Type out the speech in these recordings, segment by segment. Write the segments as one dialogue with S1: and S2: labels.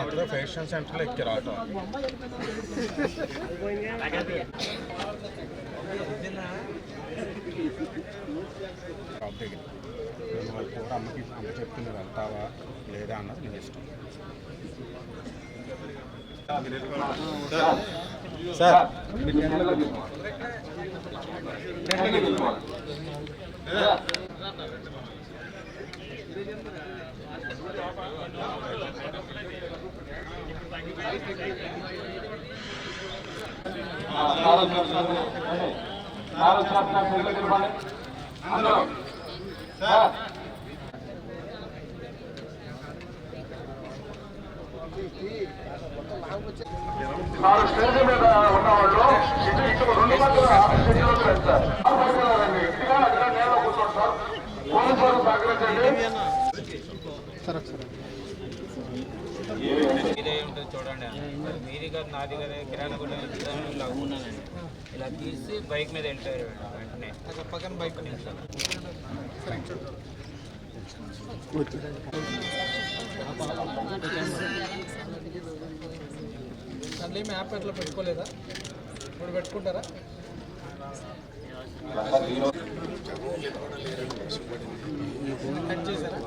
S1: అక్కడ ఫ్యాషన్ సెంటర్లో ఎక్కి రావటం షాప్ దగ్గర. నేను వాళ్ళ కూర అమ్మకి అమ్మ చెప్తుంది వెళ్తావా లేదా అన్నది నీ ఇష్టం. సార్.
S2: నాలుగు స్టేజ్ మీద ఉన్నవాళ్ళు ఇటు ఇటు రెండు మధ్యలో ఇటుగా అక్కడ నేల కూర్చోండి సార్. పోలీసు సహకరించండి
S3: ఉంటుంది చూడండి మీది గారు నాది గారు కిరాణా ఇలా ఉన్నానండి ఇలా తీసి బైక్ మీద వెళ్ళిపోయారు వెంటనే. పక్కన బైక్
S4: మళ్ళీ మ్యాప్ ఎట్లా పెట్టుకోలేదా? ఇప్పుడు పెట్టుకుంటారా? కట్ చేశారా?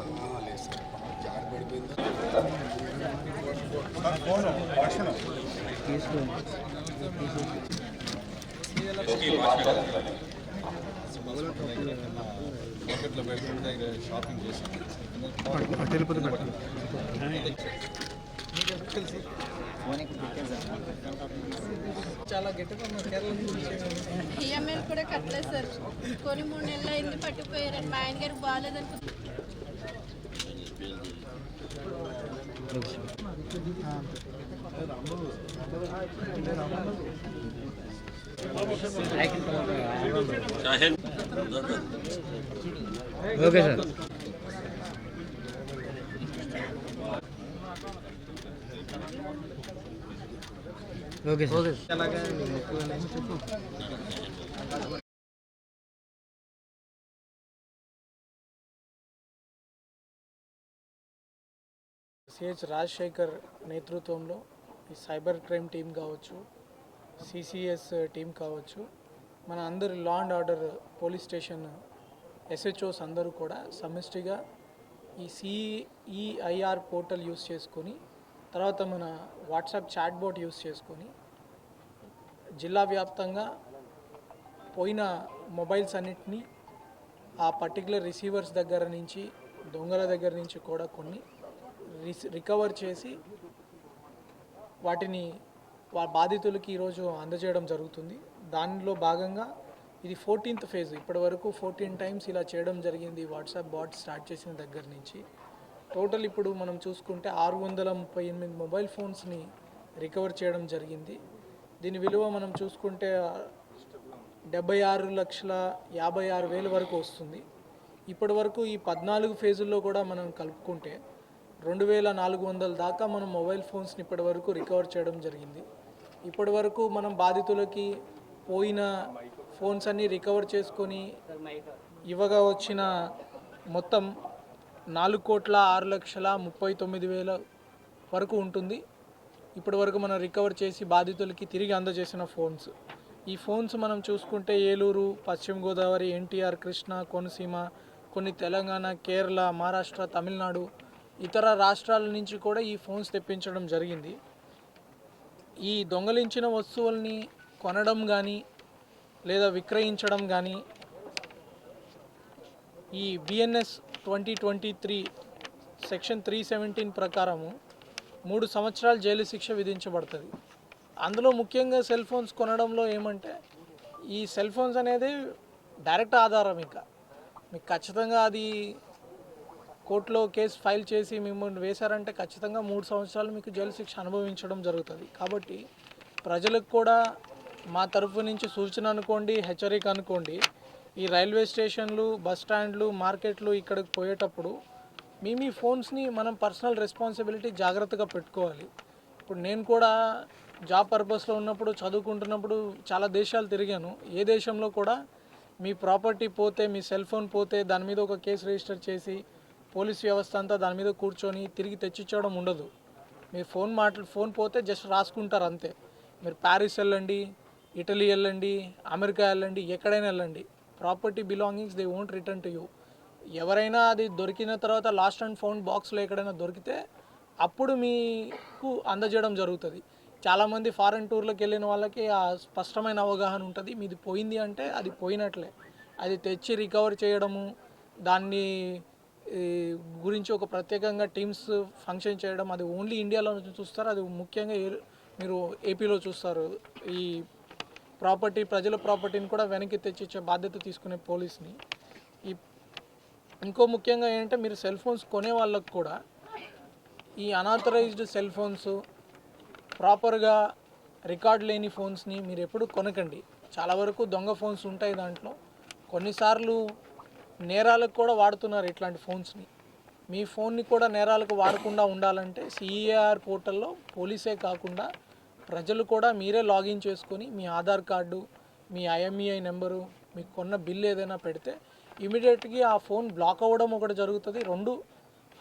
S1: మార్కెట్లో పెట్టుకుంటే షాపింగ్ చేశాను
S4: చాలా గట్టిగా
S5: ఈఎంఐలు కూడా కట్టలేదు సార్. కొన్ని మూడు నెలలు అయింది పట్టుకుపోయారండి మా ఆయన గారికి బాగాలేదని
S4: ఓకే సార్ ఓకే సార్ అలాగే సిహెచ్ రాజశేఖర్ నేతృత్వంలో ఈ సైబర్ క్రైమ్ టీం కావచ్చు సిసిఎస్ టీం కావచ్చు మన అందరు law and order police station SHOs అందరూ కూడా సమిష్టిగా ఈ సిఈఐఆర్ పోర్టల్ యూస్ చేసుకొని తర్వాత మన వాట్సాప్ చాట్ బోట్ యూస్ చేసుకొని జిల్లా వ్యాప్తంగా పోయిన మొబైల్స్ అన్నిటినీ ఆ పర్టికులర్ రిసీవర్స్ దగ్గర నుంచి దొంగల దగ్గర నుంచి కూడా కొన్ని రికవర్ చేసి వాటిని వా బాధితులకి ఈరోజు అందజేయడం జరుగుతుంది. దానిలో భాగంగా ఇది ఫోర్టీన్త్ ఫేజ్. ఇప్పటి వరకు ఫోర్టీన్ టైమ్స్ ఇలా చేయడం జరిగింది. వాట్సాప్ బాట్ స్టార్ట్ చేసిన దగ్గర నుంచి. టోటల్ ఇప్పుడు మనం చూసుకుంటే ఆరు వందల ముప్పై ఎనిమిది మొబైల్ ఫోన్స్ని రికవర్ చేయడం జరిగింది. దీని విలువ మనం చూసుకుంటే డెబ్బై ఆరు లక్షల యాభై ఆరు వేల వరకు వస్తుంది. ఇప్పటి వరకు ఈ పద్నాలుగు ఫేజుల్లో కూడా మనం కలుపుకుంటే రెండు వేల నాలుగు వందల దాకా మనం మొబైల్ ఫోన్స్ని ఇప్పటి వరకు రికవర్ చేయడం జరిగింది. ఇప్పటి వరకు మనం బాధితులకి పోయిన ఫోన్స్ అన్నీ రికవర్ చేసుకొని ఇవ్వగా వచ్చిన మొత్తం నాలుగు కోట్ల ఆరు లక్షల ముప్పై తొమ్మిది వేల వరకు ఉంటుంది. ఇప్పటి వరకు మనం రికవర్ చేసి బాధితులకి తిరిగి అందజేసిన ఫోన్స్. ఈ ఫోన్స్ మనం చూసుకుంటే ఏలూరు పశ్చిమ గోదావరి ఎన్టీఆర్ కృష్ణా కోనసీమ కొన్ని తెలంగాణ కేరళ మహారాష్ట్ర తమిళనాడు ఇతర రాష్ట్రాల నుంచి కూడా ఈ ఫోన్స్ తెప్పించడం జరిగింది. ఈ దొంగలించిన వస్తువుల్ని కొనడం కానీ లేదా విక్రయించడం కానీ ఈ BNS twenty twenty three section three seventeen ప్రకారము మూడు సంవత్సరాలు జైలు శిక్ష విధించబడుతుంది. అందులో ముఖ్యంగా సెల్ ఫోన్స్ కొనడంలో ఏమంటే ఈ సెల్ ఫోన్స్ అనేది డైరెక్ట్ ఆధారం ఇంకా. మీకు ఖచ్చితంగా అది కోర్టులో కేసు ఫైల్ చేసి మిమ్మల్ని వేశారంటే ఖచ్చితంగా మూడు సంవత్సరాలు మీకు జైలు శిక్ష అనుభవించడం జరుగుతుంది. కాబట్టి ప్రజలకు కూడా మా తరఫు నుంచి సూచన అనుకోండి హెచ్చరిక అనుకోండి. ఈ రైల్వే స్టేషన్లు బస్ స్టాండ్లు మార్కెట్లు ఇక్కడికి పోయేటప్పుడు మీ మీ ఫోన్స్ని మనం పర్సనల్ రెస్పాన్సిబిలిటీ జాగ్రత్తగా పెట్టుకోవాలి. ఇప్పుడు నేను కూడా జాబ్ పర్పస్లో ఉన్నప్పుడు చదువుకుంటున్నప్పుడు చాలా దేశాలు తిరిగాను. ఏ దేశంలో కూడా మీ ప్రాపర్టీ పోతే మీ సెల్ ఫోన్ పోతే దాని మీద ఒక కేసు రిజిస్టర్ చేసి పోలీస్ వ్యవస్థ అంతా దాని మీద కూర్చొని తిరిగి తెచ్చిచ్చడం ఉండదు. మీరు ఫోన్ మాట్లా ఫోన్ పోతే జస్ట్ రాసుకుంటారు అంతే. మీరు ప్యారిస్ వెళ్ళండి ఇటలీ వెళ్ళండి అమెరికా వెళ్ళండి ఎక్కడైనా వెళ్ళండి. Property belongings they won't return to you. ఎవరైనా అది దొరికిన తర్వాత లాస్ట్ అండ్ ఫౌండ్ బాక్స్లో ఎక్కడైనా దొరికితే అప్పుడు మీకు అందజేయడం జరుగుతుంది. చాలామంది ఫారెన్ టూర్లకు వెళ్ళిన వాళ్ళకి ఆ స్పష్టమైన అవగాహన ఉంటుంది. మీది పోయింది అంటే అది పోయినట్లే. అది తెచ్చి రికవర్ చేయడము దాన్ని గురించి ఒక ప్రత్యేకంగా టీమ్స్ ఫంక్షన్ చేయడం అది ఓన్లీ ఇండియాలో చూస్తారు అది ముఖ్యంగా ఏ- మీరు ఏపీలో చూస్తారు. ఈ ప్రాపర్టీ ప్రజల ప్రాపర్టీని కూడా వెనక్కి తెచ్చిచ్చే బాధ్యత తీసుకునే పోలీస్ని. ఈ ఇంకో ముఖ్యంగా ఏంటంటే మీరు సెల్ ఫోన్స్ కొనే వాళ్ళకు కూడా ఈ అనాథరైజ్డ్ సెల్ ఫోన్స్ ప్రాపర్గా రికార్డ్ లేని ఫోన్స్ని మీరు ఎప్పుడు కొనకండి. చాలా వరకు దొంగ ఫోన్స్ ఉంటాయి దాంట్లో. కొన్నిసార్లు నేరాలకు కూడా వాడుతున్నారు ఇట్లాంటి ఫోన్స్ని. మీ ఫోన్ని కూడా నేరాలకు వాడకుండా ఉండాలంటే సిఈఆర్ పోర్టల్లో పోలీసే కాకుండా ప్రజలు కూడా మీరే లాగిన్ చేసుకొని మీ ఆధార్ కార్డు మీ ఐఎంఈఐ నెంబరు మీకు కొన్న బిల్ ఏదైనా పెడితే ఇమీడియట్గా ఆ ఫోన్ బ్లాక్ అవ్వడం ఒకటి జరుగుతుంది. రెండు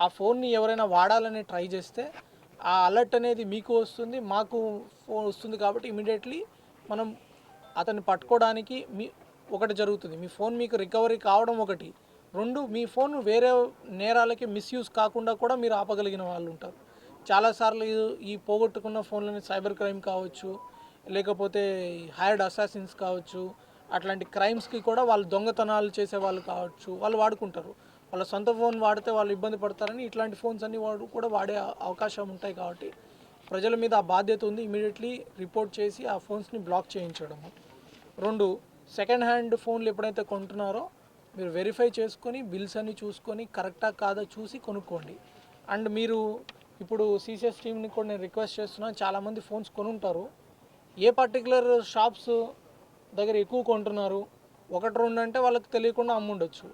S4: ఆ ఫోన్ని ఎవరైనా వాడాలని ట్రై చేస్తే ఆ అలర్ట్ అనేది మీకు వస్తుంది మాకు ఫోన్ వస్తుంది కాబట్టి ఇమీడియట్లీ మనం అతన్ని పట్టుకోవడానికి మీ ఒకటి జరుగుతుంది. మీ ఫోన్ మీకు రికవరీ కావడం ఒకటి. రెండు మీ ఫోన్ వేరే నేరాలకి మిస్యూజ్ కాకుండా కూడా మీరు ఆపగలిగిన వాళ్ళు ఉంటారు. చాలాసార్లు ఈ- ఈ పోగొట్టుకున్న ఫోన్లని సైబర్ క్రైమ్ కావచ్చు లేకపోతే హైర్డ్ అసాసిన్స్ కావచ్చు అట్లాంటి క్రైమ్స్కి కూడా వాళ్ళు దొంగతనాలు చేసే వాళ్ళు కావచ్చు వాళ్ళు వాడుకుంటారు. వాళ్ళ సొంత ఫోన్ వాడితే వాళ్ళు ఇబ్బంది పడతారని ఇట్లాంటి ఫోన్స్ అన్ని వాడు కూడా వాడే అవకాశం ఉంటాయి కాబట్టి ప్రజల మీద ఆ బాధ్యత ఉంది. ఇమీడియట్లీ రిపోర్ట్ చేసి ఆ ఫోన్స్ని బ్లాక్ చేయించడము. రెండు సెకండ్ హ్యాండ్ ఫోన్లు ఎప్పుడైతే కొంటున్నారో మీరు వెరిఫై చేసుకొని బిల్స్ అన్ని చూసుకొని కరెక్టా కాదా చూసి కొనుక్కోండి. అండ్ మీరు ఇప్పుడు సీసీఎస్ టీమ్ని కూడా నేను రిక్వెస్ట్ చేస్తున్నాను చాలామంది ఫోన్స్ కొనుంటారు. ఏ పర్టికులర్ షాప్స్ దగ్గర ఎక్కువ కొంటున్నారు? ఒకటి రెండు అంటే వాళ్ళకి తెలియకుండా అమ్ముండొచ్చు.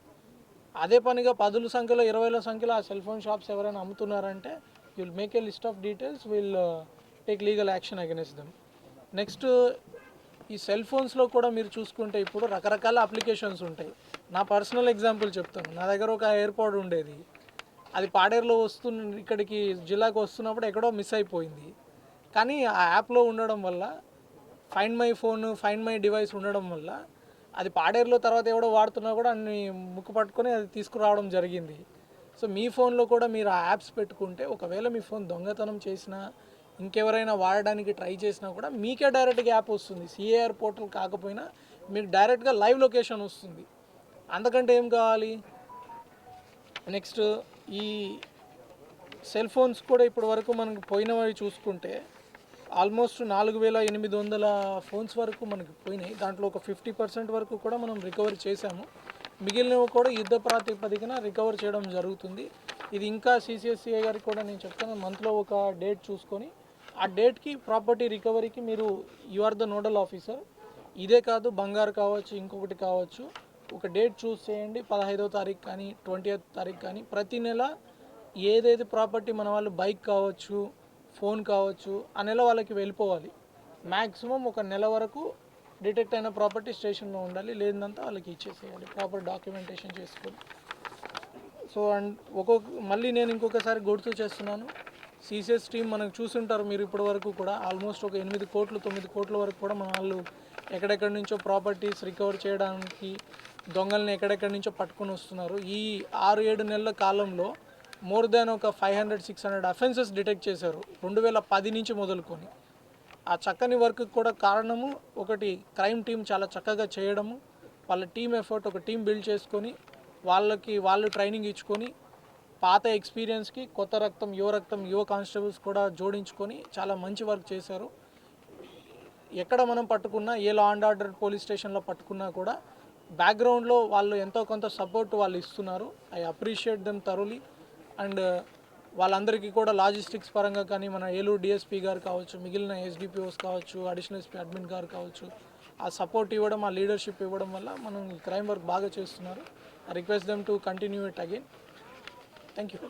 S4: అదే పనిగా పదుల సంఖ్యలో ఇరవైల సంఖ్యలో ఆ సెల్ ఫోన్ షాప్స్ ఎవరైనా అమ్ముతున్నారంటే will make a list of details will take legal action against them next ఈ సెల్ ఫోన్స్లో కూడా మీరు చూసుకుంటే ఇప్పుడు రకరకాల అప్లికేషన్స్ ఉంటాయి. నా పర్సనల్ ఎగ్జాంపుల్ చెప్తాను. నా దగ్గర ఒక ఎయిర్పోర్ట్ ఉండేది. అది పాడేరులో వస్తున్న ఇక్కడికి జిల్లాకు వస్తున్నప్పుడు ఎక్కడో మిస్ అయిపోయింది. కానీ ఆ యాప్లో ఉండడం వల్ల find my phone find my device ఉండడం వల్ల అది పాడేరులో తర్వాత ఎవడో వాడుతున్నా కూడా అన్ని ముక్కు పట్టుకొని అది తీసుకురావడం జరిగింది. సో మీ ఫోన్లో కూడా మీరు ఆ యాప్స్ పెట్టుకుంటే ఒకవేళ మీ ఫోన్ దొంగతనం చేసినా ఇంకెవరైనా వాడడానికి ట్రై చేసినా కూడా మీకే డైరెక్ట్గా యాప్ వస్తుంది. సిఏఆర్ పోర్టల్ కాకపోయినా మీకు డైరెక్ట్గా లైవ్ లొకేషన్ వస్తుంది. అందుకంటే ఏం కావాలి? నెక్స్ట్ ఈ సెల్ ఫోన్స్ కూడా ఇప్పటి వరకు మనకు పోయినవి చూసుకుంటే ఆల్మోస్ట్ నాలుగు వేల ఎనిమిది వందల ఫోన్స్ వరకు మనకి పోయినాయి. దాంట్లో ఒక ఫిఫ్టీ పర్సెంట్ వరకు కూడా మనం రికవర్ చేశాము. మిగిలినవి కూడా యుద్ధ ప్రాతిపదికన రికవర్ చేయడం జరుగుతుంది. ఇది ఇంకా సిసిఎస్సిఐ గారికి కూడా నేను చెప్తాను. మంత్లో ఒక డేట్ చూసుకొని ఆ డేట్కి ప్రాపర్టీ రికవరీకి మీరు you are the nodal officer ఇదే కాదు బంగారు కావచ్చు ఇంకొకటి కావచ్చు. ఒక డేట్ చూస్ చేయండి. పదహైదో తారీఖు కానీ ట్వంటీ తారీఖు కానీ ప్రతి నెల ఏదైతే ప్రాపర్టీ మన వాళ్ళు బైక్ కావచ్చు ఫోన్ కావచ్చు ఆ నెల వాళ్ళకి వెళ్ళిపోవాలి. మ్యాక్సిమం ఒక నెల వరకు డిటెక్ట్ అయిన ప్రాపర్టీ స్టేషన్లో ఉండాలి. లేదంతా వాళ్ళకి ఇచ్చేసేయాలి. ప్రాపర్ డాక్యుమెంటేషన్ చేసుకొని. సో అండ్ ఒక్కొక్క మళ్ళీ నేను ఇంకొకసారి గుర్తు చేస్తున్నాను. సీసీఎస్ టీం మనకు చూసుంటారు. మీరు ఇప్పటి వరకు కూడా ఆల్మోస్ట్ ఒక ఎనిమిది కోట్లు తొమ్మిది కోట్ల వరకు కూడా మన వాళ్ళు ఎక్కడెక్కడి నుంచో ప్రాపర్టీస్ రికవర్ చేయడానికి దొంగల్ని ఎక్కడెక్కడి నుంచో పట్టుకొని వస్తున్నారు. ఈ ఆరు ఏడు నెలల కాలంలో మోర్ దాన్ ఒక five hundred six hundred offences detect చేశారు. రెండు వేల పది నుంచి మొదలుకొని. ఆ చక్కని వర్క్ కూడా కారణము ఒకటి క్రైమ్ టీం చాలా చక్కగా చేయడము. వాళ్ళ టీం ఎఫర్ట్ ఒక టీం బిల్డ్ చేసుకొని వాళ్ళకి వాళ్ళు ట్రైనింగ్ ఇచ్చుకొని పాత ఎక్స్పీరియన్స్కి కొత్త రక్తం యువ రక్తం యువ కానిస్టేబుల్స్ కూడా జోడించుకొని చాలా మంచి వర్క్ చేశారు. ఎక్కడ మనం పట్టుకున్నా ఏ లా అండ్ ఆర్డర్ పోలీస్ స్టేషన్లో పట్టుకున్నా కూడా బ్యాక్గ్రౌండ్లో వాళ్ళు ఎంతో కొంత సపోర్ట్ వాళ్ళు ఇస్తున్నారు. ఐ అప్రిషియేట్ దెమ్ తరులీ అండ్ వాళ్ళందరికీ కూడా లాజిస్టిక్స్ పరంగా కానీ మన ఏలూరు డిఎస్పీ గారు కావచ్చు మిగిలిన ఎస్డిపిఓస్ కావచ్చు అడిషనల్ ఎస్పీ అడ్మిన్ గారు కావచ్చు ఆ సపోర్ట్ ఇవ్వడం ఆ లీడర్షిప్ ఇవ్వడం వల్ల మనం క్రైమ్ వర్క్ బాగా చేస్తున్నారు. I request them to continue it again thank you